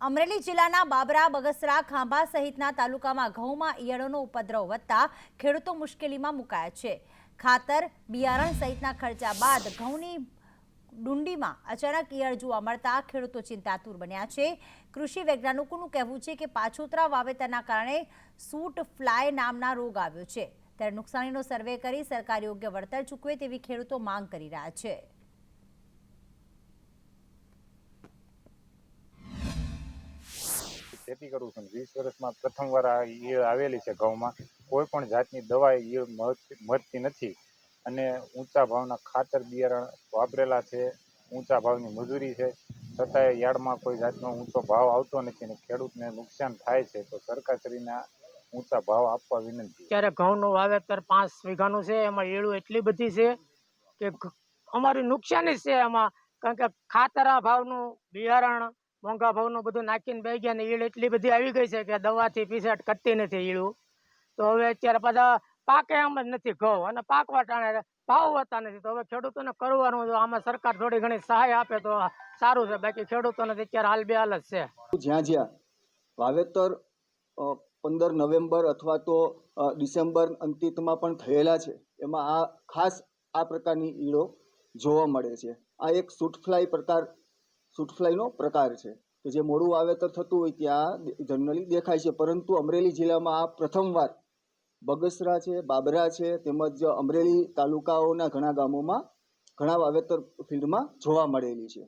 અમરેલી જિલ્લાના બાબરા, બગસરા, ખાંભા સહિતના તાલુકામાં ઘઉંમાં ઈયળોનો ઉપદ્રવ વધતા ખેડૂતો મુશ્કેલીમાં મુકાયા છે. ખાતર, બિયારણ સહિતના ખર્ચા બાદ ઘઉંની ડુંડીમાં અચાનક ઈયળ જોવા મળતા ખેડૂતો ચિંતાતુર બન્યા છે. કૃષિ વૈજ્ઞાનિકોનું કહેવું છે કે પાછોતરા વાવેતરના કારણે સૂટ ફ્લાય નામના રોગ આવ્યો છે. ત્યારે નુકસાનીનો સર્વે કરી સરકાર યોગ્ય વળતર ચૂકવે તેવી ખેડૂતો માંગ કરી રહ્યા છે. ખેતી કરું છું. વીસ વર્ષમાં પ્રથમ વાર આ ઈયળ આવેલી છે ઘઉંમાં. કોઈ પણ જાતની દવા ઈયળ મળતી નથી. અને ઊંચા ભાવના ખાતર બિયારણ વાપરેલા છે. ઊંચા ભાવની મજૂરી છે. છતાંય યાર્ડમાં કોઈ જાતનો ઊંચો ભાવ આવતો નથી અને ખેડૂતને નુકસાન થાય છે, તો સરકારશ્રીને ઊંચા ભાવ આપવા વિનંતી. ત્યારે ઘઉંનું વાવેતર પાંચ વીઘાનું છે, એમાં ઈળું એટલી બધી છે કે અમારી નુકસાની જ છે એમાં કારણ કે ખાતરા ભાવનું બિયારણ મોંઘા ભાવનું બધું નાખીને બે ગયા ને ઈળ એટલી બધી આવી ગઈ છે કે દવાથી પીસાટ કટતી નથી ઈળું. તો હવે અત્યારે પાછા પાકે એમ જ નથી ઘઉં અને પાકવા ટાણે ભાવ વધતા નથી. તો હવે ખેડૂતોને કરવાનું આમાં સરકાર થોડી ઘણી સહાય આપે તો સારું છે. બાકી ખેડૂતોને અત્યારે હાલ બે હાલ જ છે. જ્યાં જ્યાં વાવેતર પંદર નવેમ્બર અથવા તો ડિસેમ્બર અંતિતમાં પણ થયેલા છે. એમાં આ ખાસ આ પ્રકારની ઈળો જોવા મળે છે. આ એક સૂટફ્લાય પ્રકાર સૂટફ્લાયનો પ્રકાર છે. કે જે મોડું વાવેતર થતું હોય ત્યાં જનરલી દેખાય છે. પરંતુ અમરેલી જિલ્લામાં આ પ્રથમવાર બગસરા છે, બાબરા છે, તેમજ અમરેલી તાલુકાઓના ઘણા ગામોમાં ઘણા વાવેતર ફિલ્ડમાં જોવા મળેલી છે.